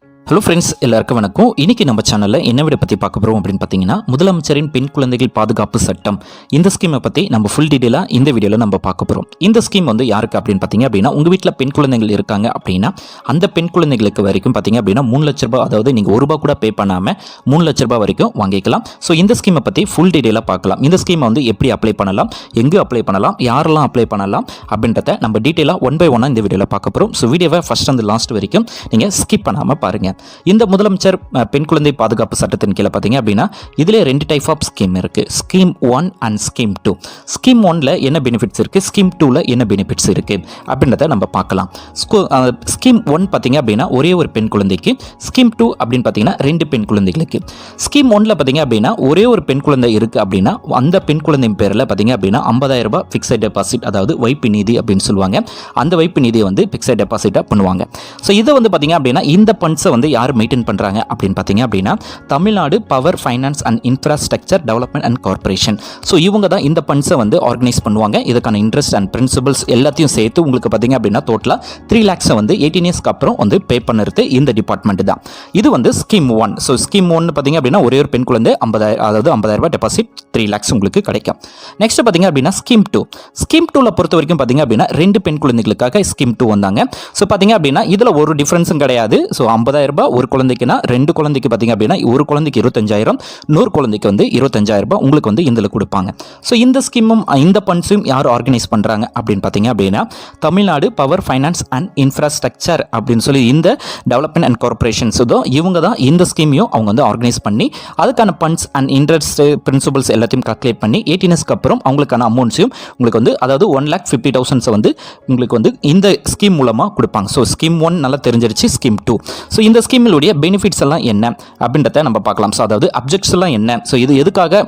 thank you hello friends எல்லாருக்கும் வணக்கம். இன்னைக்கு நம்ம சேனலில் என்ன விட பற்றி பார்க்க போகிறோம் அப்படின்னு பார்த்தீங்கன்னா முதலமைச்சரின் பெண் குழந்தைகள் பாதுகாப்பு சட்டம். இந்த ஸ்கீமை பற்றி நம்ம ஃபுல் டீட்டெயிலாக இந்த வீடியோவில் நம்ம பார்க்க போகிறோம் இந்த ஸ்கீம் வந்து யாருக்கு அப்படின்னு பார்த்தீங்க அப்படின்னா உங்கள் வீட்டில் பெண் குழந்தைகள் இருக்காங்க அப்படின்னா அந்த பெண் குழந்தைகளுக்கு வரைக்கும் பார்த்தீங்க அப்படின்னா மூணு லட்ச ரூபாய் அதாவது நீங்கள் ஒரு ரூபா கூட பே பண்ணாமல் மூணு லட்ச ரூபாய் வரைக்கும் வாங்கிக்கலாம். ஸோ இந்த ஸ்கீமை பற்றி ஃபுல் டீட்டெயிலாக பார்க்கலாம். இந்த ஸ்கீமை வந்து எப்படி அப்ளை பண்ணலாம் எங்கே அப்ளை பண்ணலாம் யாரெல்லாம் அப்ளை பண்ணலாம் அப்படின்றத நம்ம டீட்டெயிலாக ஒன் பை ஒன்னாக இந்த வீடியோவில் பார்க்க போகிறோம் ஸோ வீடியோவை ஃபஸ்ட் அந்த லாஸ்ட் வரைக்கும் நீங்கள் ஸ்கிப் பண்ணாமல் பாருங்கள் இந்த முதலமைச்சர் பெண் குழந்தை பாதுகாப்பு சட்டத்தின் கீழே பார்த்தீங்க அப்படின்னா இதில் ரெண்டு டைப் ஆஃப் ஸ்கீம் இருக்குது scheme one and scheme two scheme ஒனில் என்ன பெனிஃபிட்ஸ் இருக்குது ஸ்கீம் டூவில் என்ன பெனிஃபிட்ஸ் இருக்குது அப்படின்றத நம்ம பார்க்கலாம். ஸ்கீம் ஒன் பார்த்தீங்க அப்படின்னா ஒரே ஒரு பெண் குழந்தைக்கு ஸ்கீம் டூ அப்படின்னு பார்த்தீங்கன்னா ரெண்டு பெண் குழந்தைகளுக்கு. ஸ்கீம் ஒன்ல பார்த்தீங்க அப்படின்னா ஒரே ஒரு பெண் குழந்தை இருக்குது அப்படின்னா அந்த பெண் குழந்தையின் பேரில் பார்த்தீங்க அப்படின்னா 50000 ரூபாய் ஃபிக்ஸட் டெபாசிட் அதாவது வைப்பு நிதி அப்படின்னு சொல்லுவாங்க. அந்த வைப்பு நிதியை வந்து ஃபிக்ஸட் டெபாசிட்டாக பண்ணுவாங்க. ஸோ இதை வந்து பார்த்தீங்க அப்படின்னா இந்த ஃபண்ட்ஸை வந்து யார் மெயின்டைன் பண்ணுறாங்க அப்படின்னு பார்த்தீங்க அப்படின்னா Tamil Nadu power finance and infrastructure development and corporation so இவங்க தான் இந்த ஃபண்ட்ஸை வந்து ஆர்கனைஸ் பண்ணுவாங்க. இதுக்கான இன்ட்ரெஸ்ட் அண்ட் பிரின்சிபல்ஸ் எல்லாத்தையும் சேர்த்து உங்களுக்கு பார்த்தீங்க அப்படின்னா டோட்டலாக த்ரீ லேக்ஸை வந்து எயிட்டீன் இயர்ஸ்க்கு அப்புறம் வந்து பே பண்ணுறது இந்த டிபார்ட்மெண்ட் தான். இது வந்து scheme one so scheme one பார்த்தீங்க அப்படின்னா ஒரே ஒரு பெண் குழந்தை ஐம்பதாயிரம் அதாவது ஐம்பதாயிரம் டெபாசிட் த்ரீ லேக்ஸ் உங்களுக்கு கிடைக்கும். நெக்ஸ்ட் பார்த்தீங்க அப்படின்னா ஸ்கீம் டூ ஸ்கீம் டூவில் பொறுத்த வரைக்கும் பார்த்தீங்க அப்படின்னா ரெண்டு பெண் குழந்தைகளுக்காக ஸ்கீம் டூ வந்தாங்க. ஸோ பார்த்தீங்க அப்படின்னா இதில் ஒரு டிஃப்ரென்ஸும் கிடையாது. ஸோ ஐம்பதாயிரம் ரூபாய் ஒரு குழந்தைக்குனா ரெண்டு குழந்தைக்கு பார்த்திங்க அப்படின்னா ஒரு குழந்தைக்கு இருபத்தஞ்சாயிரம் நூறு குழந்தைக்கு வந்து இருபத்தஞ்சாயிரம் ரூபாய் உங்களுக்கு வந்து இதில் கொடுப்பாங்க. ஸோ இந்த ஸ்கீமும் இந்த ஃபண்ட்ஸையும் யார் ஆர்கனைஸ் பண்ணுறாங்க அப்படின்னு பார்த்தீங்க அப்படின்னா Tamil Nadu power finance and infrastructure அப்படின்னு சொல்லி இந்த டெவலப்மெண்ட் அண்ட் கார்பரேஷன்ஸ் இதோ இவங்க தான் இந்த ஸ்கீமையும் அவங்க வந்து ஆர்கனைஸ் பண்ணி அதுக்கான ஃபண்ட்ஸ் அண்ட் இன்ட்ரெஸ்ட் பிரின்சிபல்ஸ் எல்லாத்தையும் கால்குலேட் பண்ணி எயிட்டீனஸ்க்கு அப்புறம் அவங்களுக்கான அமௌண்ட்ஸையும் உங்களுக்கு வந்து அதாவது ஒன் லேக் ஃபிஃப்டி தௌசண்ட்ஸை வந்து உங்களுக்கு வந்து இந்த ஸ்கீம் மூலமாக கொடுப்பாங்க. ஸோ ஸ்கீம் ஒன் நல்லா தெரிஞ்சிருச்சு ஸ்கீம் டூ ஸோ இந்த ஸ்கீமிலுடைய பெனிஃபிட்ஸ் எல்லாம் என்ன அப்படின்றத நம்ம பார்க்கலாம். ஸோ அதாவது அப்ஜெக்ட்ஸ் எல்லாம் என்ன? ஸோ இது எதுக்காக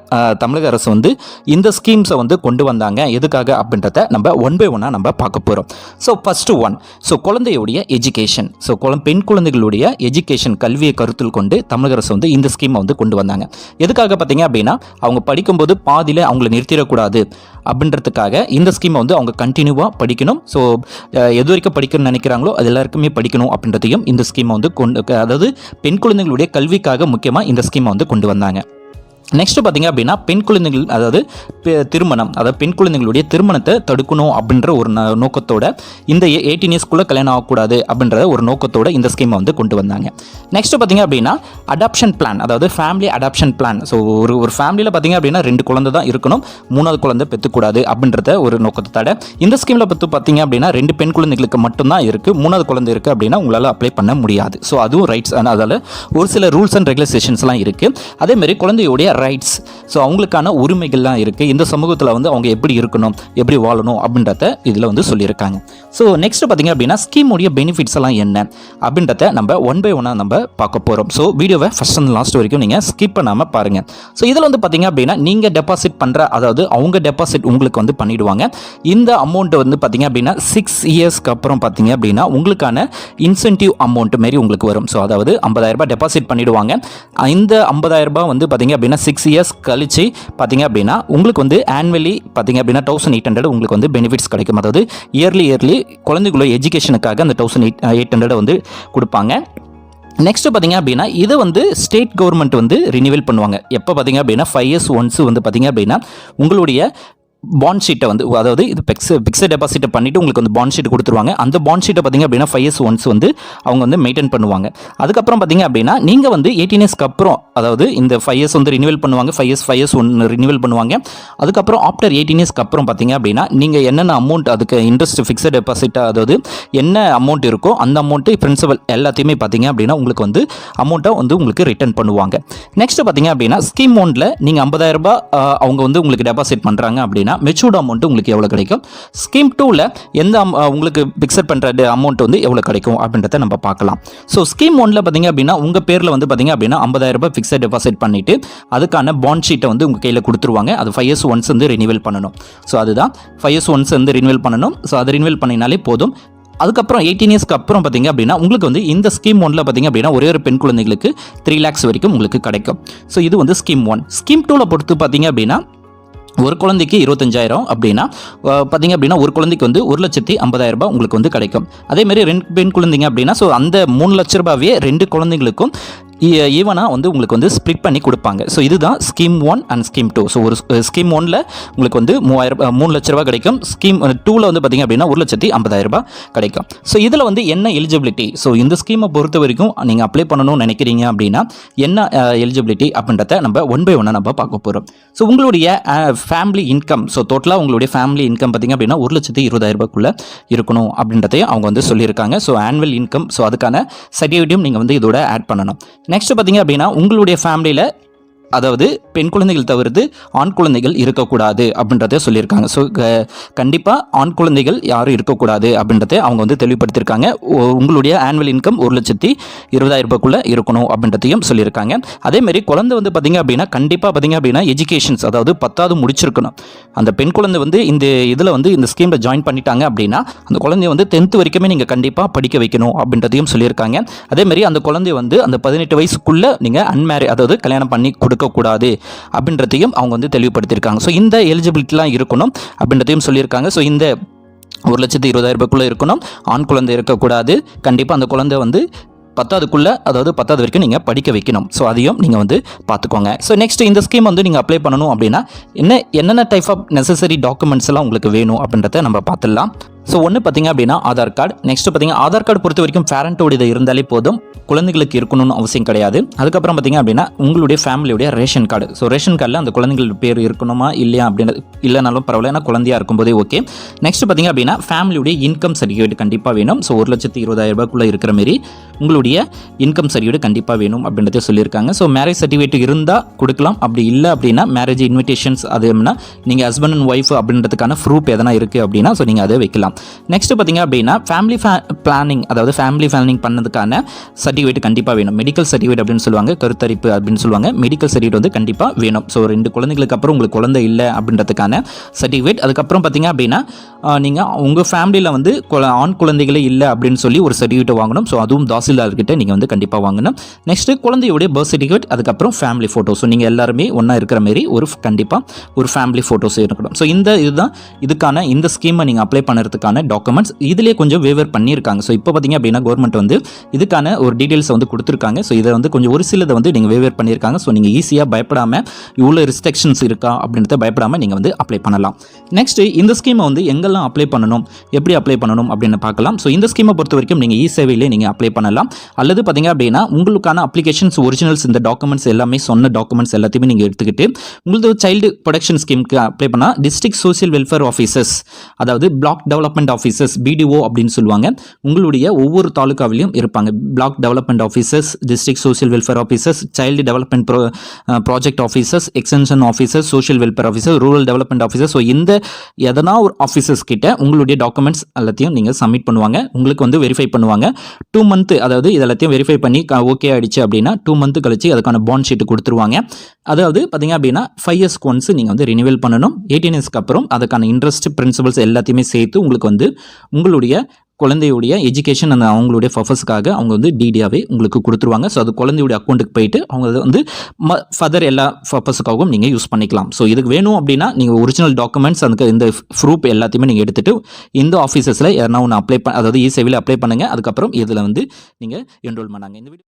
தமிழக அரசு வந்து இந்த ஸ்கீம்ஸை வந்து கொண்டு வந்தாங்க? எதுக்காக அப்படின்றத நம்ம ஒன் பை ஒன்னாக நம்ம பார்க்க போகிறோம் ஸோ ஃபஸ்ட்டு ஒன் ஸோ குழந்தையுடைய எஜுகேஷன் ஸோ குழந்தை பெண் குழந்தைகளுடைய எஜுகேஷன் கல்வியை கருத்தில் கொண்டு தமிழக அரசு வந்து இந்த ஸ்கீமை வந்து கொண்டு வந்தாங்க. எதுக்காக பார்த்தீங்க அப்படின்னா அவங்க படிக்கும்போது பாதியில் அவங்கள நிறுத்திடக்கூடாது அப்படின்றதுக்காக இந்த ஸ்கீமை வந்து அவங்க கண்டினியூவாக படிக்கணும். ஸோ எது வரைக்கும் படிக்கணும்னு நினைக்கிறாங்களோ அது எல்லாருக்குமே படிக்கணும் அப்படின்றதையும் இந்த ஸ்கீமை வந்து கொண்டு அதாவது பெண் குழந்தைகளுடைய கல்விக்காக முக்கியமாக இந்த ஸ்கீமை வந்து கொண்டு வந்தாங்க. நெக்ஸ்ட் பார்த்தீங்க அப்படின்னா பெண் குழந்தைகள் அதாவது பெ- திருமணம் அதாவது பெண் குழந்தைங்களுடைய திருமணத்தை தடுக்கணும் அப்படின்ற ஒரு ந- நோக்கத்தோட இந்த எயிட்டீன் இயர்ஸ்க்குள்ளே கல்யாணம் ஆகக்கூடாது அப்படின்ற ஒரு நோக்கத்தோட இந்த ஸ்கீமை வந்து கொண்டு வந்தாங்க. நெக்ஸ்ட் பார்த்தீங்க அப்படின்னா அடாப்ஷன் பிளான் அதாவது ஃபேமிலி அடாப்ஷன் பிளான் ஸோ ஒரு ஒரு ஃபேமிலியில் பார்த்தீங்க அப்படின்னா ரெண்டு குழந்தை தான் இருக்கணும் மூணாவது குழந்தை பெற்றுக்கூடாது அப்படின்றத ஒரு நோக்கத்தோட இந்த ஸ்கீமில் பற்றி பார்த்தீங்க அப்படின்னா ரெண்டு பெண் குழந்தைகளுக்கு மட்டும்தான் இருக்குது மூணாவது குழந்தை இருக்குது அப்படின்னா உங்களால் அப்ளை பண்ண முடியாது. ஸோ அதுவும் ரைட்ஸ் அதால் ஒரு சில ரூல்ஸ் அண்ட் ரெகுலேஷன்ஸ்லாம் இருக்குது அதேமாரி குழந்தையுடைய ரைட்ஸ் ஸோ அவங்களுக்கான உரிமைகள்லாம் இருக்குது இந்த சமூகத்தில் வந்து அவங்க எப்படி இருக்கணும் எப்படி வாழணும் அப்படின்றத இதில் வந்து சொல்லியிருக்காங்க. ஸோ நெக்ஸ்ட் பார்த்தீங்க அப்படின்னா ஸ்கீமுடைய பெனிஃபிட்ஸ் எல்லாம் என்ன அப்படின்றத நம்ம ஒன் பை ஒன்னாக நம்ம பார்க்க போகிறோம் ஸோ வீடியோவை ஃபஸ்ட் அண்ட் லாஸ்ட் வரைக்கும் நீங்கள் ஸ்கிப் பண்ணாமல் பாருங்கள் ஸோ இதில் வந்து பார்த்தீங்க அப்படின்னா நீங்கள் டெபாசிட் பண்ணுற அதாவது அவங்க டெபாசிட் உங்களுக்கு வந்து பண்ணிவிடுவாங்க இந்த அமௌண்ட்டு வந்து பார்த்தீங்க அப்படின்னா சிக்ஸ் இயர்ஸ்க்கு அப்புறம் பார்த்தீங்க அப்படின்னா உங்களுக்கான இன்சென்டிவ் அமௌண்ட் மாரி உங்களுக்கு வரும். ஸோ அதாவது ஐம்பதாயிரரூபா டெபாசிட் பண்ணிவிடுவாங்க இந்த ஐம்பதாயிரரூபா வந்து பார்த்தீங்க அப்படின்னா சிக்ஸ் இயர்ஸ் கழிச்சு பார்த்தீங்க அப்படின்னா உங்களுக்கு வந்து ஆன்வலி பார்த்தீங்க அப்படின்னா தௌசண்ட் எயிட் ஹண்ட்ரட் உங்களுக்கு வந்து பெனிஃபிட்ஸ் கிடைக்கும். அதாவது இயர்லி இயர்லி குழந்தைகளோட எஜுகேஷனுக்காக அந்த தௌசண்ட் எயிட் எயிட் ஹண்ட்ரட் வந்து கொடுப்பாங்க. நெக்ஸ்ட் பார்த்தீங்க அப்படின்னா இதை வந்து ஸ்டேட் கவர்மெண்ட் வந்து ரினிவல் பண்ணுவாங்க. எப்போ பார்த்தீங்க அப்படின்னா ஃபைவ் இயர்ஸ் ஒன்ஸ் வந்து பார்த்தீங்க அப்படின்னா உங்களுடைய பாண்ட் ஷீட்டை வந்து அதாவது இது பிக்ஸ் பிக்ஸட் டெபாசிட்டை பண்ணிவிட்டு உங்களுக்கு வந்து பாண்ட் ஷீட் கொடுத்துருவாங்க. அந்த பாண்ட் ஷீட்டை பார்த்தீங்க அப்படின்னா ஃபைவ் இயர்ஸ் ஒன்ஸ் வந்து அவங்க வந்து மெயின்டைன் பண்ணுவாங்க. அதுக்கப்புறம் பார்த்தீங்க அப்படின்னா நீங்கள் வந்து எயிட்டீன் இயர்ஸ்க்கு அப்புறம் அதாவது இந்த ஃபைவ் இயர்ஸ் வந்து ரினிவல் பண்ணுவாங்க. ஃபைவ் இயர்ஸ் ஃபைவ் இயர்ஸ் ஒன்று ரினிவல் பண்ணுவாங்க. அதுக்கப்புறம் ஆஃப்டர் எயிட்டீன் இயர்ஸ்க்கு அப்புறம் பார்த்தீங்க அப்படின்னா நீங்கள் என்னென்ன அமௌண்ட் அதுக்கு இன்ட்ரெஸ்ட் ஃபிக்ஸட் டெபாசிட்டாக அதாவது என்ன அமௌண்ட் இருக்கோ அந்த அமௌண்ட்டு பிரின்சிபல் எல்லாத்தையுமே பார்த்தீங்க அப்படின்னா உங்களுக்கு வந்து அமௌண்ட்டை வந்து உங்களுக்கு ரிட்டர்ன் பண்ணுவாங்க. நெக்ஸ்ட் பார்த்தீங்க அப்படின்னா ஸ்கீம் ஒன்றில் நீங்கள் 50000 ரூபாய் அவங்க வந்து உங்களுக்கு டெபாசிட் பண்ணுறாங்க அப்படின்னா மெச்சூர்ட் அமௌண்ட் உங்களுக்கு எவ்வளோ கிடைக்கும்? ஸ்கீம் டூவில் எந்த உங்களுக்கு பிக்சட் பண்ணுற அமௌண்ட் வந்து எவ்வளோ கிடைக்கும் அப்படின்றத நம்ம பார்க்கலாம். ஸோ ஸ்கீம் ஒன்றில் பார்த்தீங்க அப்படின்னா உங்கள் பேரில் வந்து பார்த்தீங்க அப்படின்னா 50000 ரூபாய் ஃபிக்ஸட் டெபாசிட் பண்ணிவிட்டு அதுக்கான பாண்ட் ஷீட்டை வந்து உங்கள் கையில் கொடுத்துருவாங்க. அது ஃபைவ் இயர்ஸ் ஒன்ஸ் வந்து ரினிவல் பண்ணணும். ஸோ அதுதான். ஃபைவ் இயர்ஸ் ஒன்ஸ் வந்து ரினிவல் பண்ணணும். ஸோ அதை ரினிவல் பண்ணினாலே போதும். அதுக்கப்புறம் எயிட்டீன் இயர்ஸ்க்கு அப்புறம் பார்த்தீங்க அப்படின்னா உங்களுக்கு வந்து இந்த ஸ்கீம் ஒன்ல பார்த்தீங்க அப்படின்னா ஒரே ஒரு பெண் குழந்தைகளுக்கு த்ரீ லேக்ஸ் வரைக்கும் உங்களுக்கு கிடைக்கும். ஸோ இது வந்து ஸ்கீம் ஒன் ஸ்கீம் டூவில் பொறுத்து பார்த்தீங்க அப்படின்னா ஒரு குழந்தைக்கு இருபத்தஞ்சாயிரம் அப்படின்னா பார்த்தீங்க அப்படின்னா ஒரு குழந்தைக்கு வந்து ஒரு லட்சத்தி ஐம்பதாயிரம் ரூபாய் உங்களுக்கு வந்து கிடைக்கும். அதே மாதிரி ரெண்டு பெண் குழந்தைங்க அப்படின்னா ஸோ அந்த மூணு லட்ச ரூபாவே ரெண்டு குழந்தைங்களுக்கும் ஈவனாக வந்து உங்களுக்கு வந்து ஸ்ப்ளிட் பண்ணி கொடுப்பாங்க. ஸோ இதுதான் scheme one and scheme two so ஒரு ஸ்கீம் ஒனில் உங்களுக்கு வந்து மூவாயிரம் மூணு லட்ச ரூபா கிடைக்கும். ஸ்கீம் டூவில் வந்து பார்த்தீங்க அப்படின்னா ஒரு லட்சத்தி ஐம்பதாயிரம் ரூபாய் கிடைக்கும். ஸோ இதில் வந்து என்ன எலிஜிபிலிட்டி ஸோ இந்த ஸ்கீமை பொறுத்த வரைக்கும் நீங்கள் அப்ளை பண்ணணும்னு நினைக்கிறீங்க அப்படின்னா என்ன எலிஜிபிலிட்டி அப்படின்றத நம்ம ஒன் பை ஒன்னாக நம்ம பார்க்க போகிறோம் ஸோ உங்களுடைய ஃபேமிலி இன்கம் ஸோ டோட்டலாக உங்களுடைய ஃபேமிலி இன்கம் பார்த்தீங்க அப்படின்னா ஒரு லட்சத்தி இருபதாயிரரூபாக்குள்ளே இருக்கணும் அப்படின்றதையும் அவங்க வந்து சொல்லியிருக்காங்க. ஸோ ஆனுவல் இன்கம் ஸோ அதுக்கான சர்டிஃபிகேட்டையும் நீங்கள் வந்து இதோட ஆட் பண்ணணும். நெக்ஸ்ட் பார்த்தீங்க அப்படின்னா உங்களுடைய ஃபேமிலியில் அதாவது பெண் குழந்தைகள் தவிர்த்து ஆண் குழந்தைகள் இருக்கக்கூடாது அப்படின்றத சொல்லியிருக்காங்க. ஸோ கண்டிப்பாக ஆண் குழந்தைகள் யாரும் இருக்கக்கூடாது அப்படின்றத அவங்க வந்து தெளிவுபடுத்தியிருக்காங்க. உங்களுடைய ஆனுவல் இன்கம் ஒரு லட்சத்தி இருபதாயிரம் ரூபாய்க்குள்ளே இருக்கணும் அப்படின்றதையும் சொல்லியிருக்காங்க. அதேமாரி குழந்தை வந்து பார்த்தீங்க அப்படின்னா கண்டிப்பாக பார்த்தீங்க அப்படின்னா எஜுகேஷன்ஸ் அதாவது பத்தாவது முடிச்சிருக்கணும். அந்த பெண் குழந்தை வந்து இந்த இதில் வந்து இந்த ஸ்கீமில் ஜாயின் பண்ணிட்டாங்க அப்படின்னா அந்த குழந்தைய வந்து டென்த்து வரைக்குமே நீங்கள் கண்டிப்பாக படிக்க வைக்கணும் அப்படின்றதையும் சொல்லியிருக்காங்க. அதேமாரி அந்த குழந்தை வந்து அந்த பதினெட்டு வயசுக்குள்ளே நீங்கள் அன்மேரி அதாவது கல்யாணம் பண்ணி இருக்கக்கூடாது அப்படின்றதையும் அவங்க வந்து தெளிவுபடுத்தியிருக்காங்க. ஸோ இந்த எலிஜிபிலிட்டிலாம் இருக்கணும் அப்படின்றதையும் சொல்லியிருக்காங்க. ஸோ இந்த ஒரு லட்சத்து இருபதாயிரம் ரூபாய்க்குள்ளே இருக்கணும். ஆண் குழந்தை இருக்கக்கூடாது. கண்டிப்பாக அந்த குழந்தை வந்து பத்தாவதுக்குள்ளே அதாவது பத்தாவது வரைக்கும் நீங்கள் படிக்க வைக்கணும். ஸோ அதையும் நீங்கள் வந்து பார்த்துக்கோங்க. ஸோ நெக்ஸ்ட் இந்த ஸ்கீம் வந்து நீங்கள் அப்ளை பண்ணணும் அப்படின்னா என்ன என்னென்ன டைப் ஆஃப் நெசசரி டாக்குமெண்ட்ஸ் எல்லாம் உங்களுக்கு வேணும் அப்படின்றத நம்ம பார்த்துடலாம். ஸோ ஒன்று பார்த்தீங்க அப்படின்னா ஆதார் கார்டு நெக்ஸ்ட் பார்த்தீங்கன்னா ஆதார் கார்டு பொறுத்த வரைக்கும் பேரண்ட்டோட இது இருந்தாலே போதும். குழந்தைகளுக்கு இருக்கணும்னு அவசியம் கிடையாது. அதுக்கப்புறம் பார்த்தீங்க அப்படின்னா உங்களுடைய ஃபேமிலியுடைய ரேஷன் கார்டு ஸோ ரேஷன் கார்டில் அந்த குழந்தைகள் பேர் இருக்கணுமா இல்லையா அப்படின்றது இல்லைனாலும் பரவாயில்ல ஏன்னா குழந்தையாக இருக்கும்போதே ஓகே நெக்ஸ்ட் பார்த்தீங்க அப்படின்னா ஃபேமிலியுடைய இன்கம் சர்டிஃபிகேட் கண்டிப்பாக வேணும். ஸோ ஒரு லட்சத்தி இருபதாயிரம் ரூபாய்க்குள்ளே இருக்கிற மாரி உங்களுடைய இன்கம் சர்டிஃபிகேட் கண்டிப்பாக வேணும் அப்படின்றத சொல்லியிருக்காங்க. ஸோ மேரேஜ் சர்டிஃபிகேட் இருந்தால் கொடுக்கலாம். அப்படி இல்லை அப்படின்னா மேரேஜ் இன்விடேஷன்ஸ் அது என்ன நீங்கள் ஹஸ்பண்ட் அண்ட் ஒய்ஃப் அப்படின்றதுக்கான ப்ரூஃப் எதனா இருக்குது அப்படின்னா ஸோ நீங்கள் அதை வைக்கலாம். நெக்ஸ்ட் பார்த்தீங்க அப்படின்னா ஃபேமிலி பிளானிங் அதாவது ஃபேமிலி பிளானிங் பண்ணதுக்கான சர்டிஃபிகேட் கண்டிப்பாக வேணும். மெடிக்கல் சர்டிஃபிகேட் அப்படின்னு சொல்லுவாங்க கருத்தரிப்பு அப்படின்னு சொல்லுவாங்க. மெடிக்கல் சர்டிஃபிகேட் வந்து கண்டிப்பாக வேணும். ஸோ ரெண்டு குழந்தைகளுக்கு அப்புறம் உங்களுக்கு குழந்தை இல்லை அப்படின்றதுக்கான சர்டிஃபிகேட் அதுக்கப்புறம் பார்த்தீங்க அப்படின்னா நீங்கள் உங்கள் ஃபேமிலியில் வந்து குழ- ஆண் குழந்தைகளே இல்லை அப்படின்னு சொல்லி ஒரு சர்டிஃபிகேட் வாங்கணும். ஸோ அதுவும் தாசில்தார்கிட்ட நீங்கள் வந்து கண்டிப்பாக வாங்கணும். நெக்ஸ்ட்டு குழந்தையுடைய பர்த் சர்டிஃபிகேட் அதுக்கப்புறம் ஃபேமிலி ஃபோட்டோ ஸோ நீங்கள் எல்லாருமே ஒன்றா இருக்கிற மாரி ஒரு கண்டிப்பாக ஒரு ஃபேமிலி ஃபோட்டோஸ் இருக்கணும். ஸோ இந்த இதுதான் இதுக்கான இந்த ஸ்கீமை நீங்கள் அப்ளை பண்ணுறதுக்கு பண்ணுறதுக்கான டாக்குமெண்ட்ஸ் இதிலே கொஞ்சம் வேவர் பண்ணியிருக்காங்க. ஸோ இப்போ பார்த்தீங்க அப்படின்னா கவர்மெண்ட் வந்து இதுக்கான ஒரு டீட்டெயில்ஸை வந்து கொடுத்துருக்காங்க. ஸோ இதை வந்து கொஞ்சம் ஒரு சிலதை வந்து நீங்கள் வேவர் பண்ணியிருக்காங்க. ஸோ நீங்கள் ஈஸியாக பயப்படாமல் இவ்வளோ ரிஸ்ட்ரிக்ஷன்ஸ் இருக்கா அப்படின்றத பயப்படாமல் நீங்கள் வந்து அப்ளை பண்ணலாம். நெக்ஸ்ட் இந்த ஸ்கீமை வந்து எங்கெல்லாம் அப்ளை பண்ணணும்? எப்படி அப்ளை பண்ணணும் அப்படின்னு பார்க்கலாம். ஸோ இந்த ஸ்கீமை பொறுத்த வரைக்கும் நீங்கள் இ சேவையிலே நீங்கள் அப்ளை பண்ணலாம். அல்லது பார்த்தீங்க அப்படின்னா உங்களுக்கான அப்ளிகேஷன்ஸ் ஒரிஜினல்ஸ் இந்த டாக்குமெண்ட்ஸ் எல்லாமே சொன்ன டாக்குமெண்ட்ஸ் எல்லாத்தையுமே நீங்கள் எடுத்துக்கிட்டு உங்களது சைல்டு ப்ரொடக்ஷன் ஸ்கீமுக்கு அப்ளை பண்ணால் டிஸ்ட்ரிக்ட் சோசியல் வெல்ஃபேர் ஆஃபீஸர்ஸ் அதாவது பிளாக் டெவலப்மெண்ட் ஆஃபீஸர்ஸ் பிடிஓ அப்படின்னு சொல்லுவாங்க. உங்களுடைய ஒவ்வொரு தாலுக்காவிலையும் இருப்பாங்க. Block development officers district social welfare officers child development pro project officers extension officers social welfare officer rural development officer so இந்த எதனா ஒரு ஆஃபீஸர்ஸ் கிட்ட உங்களுடைய டாக்குமெண்ட்ஸ் எல்லாத்தையும் நீங்கள் சப்மிட் பண்ணுவாங்க. உங்களுக்கு வந்து வெரிஃபை பண்ணுவாங்க. டூ மந்த்து அதாவது இது எல்லாத்தையும் வெரிஃபை பண்ணி ஓகே ஆயிடுச்சு அப்படின்னா டூ மந்த்து கழிச்சு அதுக்கான பாண்ட் ஷீட் கொடுத்துருவாங்க. அதாவது பார்த்தீங்க அப்படின்னா ஃபைவ் இயர்ஸ்க்கு ஒன்ஸ் நீங்கள் வந்து ரினிவல் பண்ணணும். எயிட்டீன் இயர்ஸ்க்கு அப்புறம் அதுக்கான இன்ட்ரெஸ்ட் பிரின்சிபல்ஸ் எல்லாத்தையுமே சேர்த்து உங்களுக்கு வந்து உங்களுடைய குழந்தையுடைய எஜுகேஷன் அந்த அவங்களுடைய பர்பஸ்க்காக அவங்க வந்து டிடியாவே உங்களுக்கு கொடுத்துருவாங்க. ஸோ அது குழந்தையுடைய அக்கௌண்ட்டுக்கு போயிட்டு அவங்க வந்து ம ஃபர்தர் எல்லா பர்பஸுக்காகவும் நீங்கள் யூஸ் பண்ணிக்கலாம். ஸோ இதுக்கு வேணும் அப்படின்னா நீங்கள் ஒரிஜினல் டாக்குமெண்ட்ஸ் அதுக்கு இந்த ப்ரூஃப் எல்லாத்தையுமே நீங்கள் எடுத்துகிட்டு இந்த ஆஃபீஸஸில் யாரா ஒன்று அப்ளை பண்ண அதாவது இ சேவையில் அப்ளை பண்ணுங்கள் அதுக்கப்புறம் இதில் வந்து நீங்கள் என்ரோல் பண்ணாங்க. இந்த வீடியோ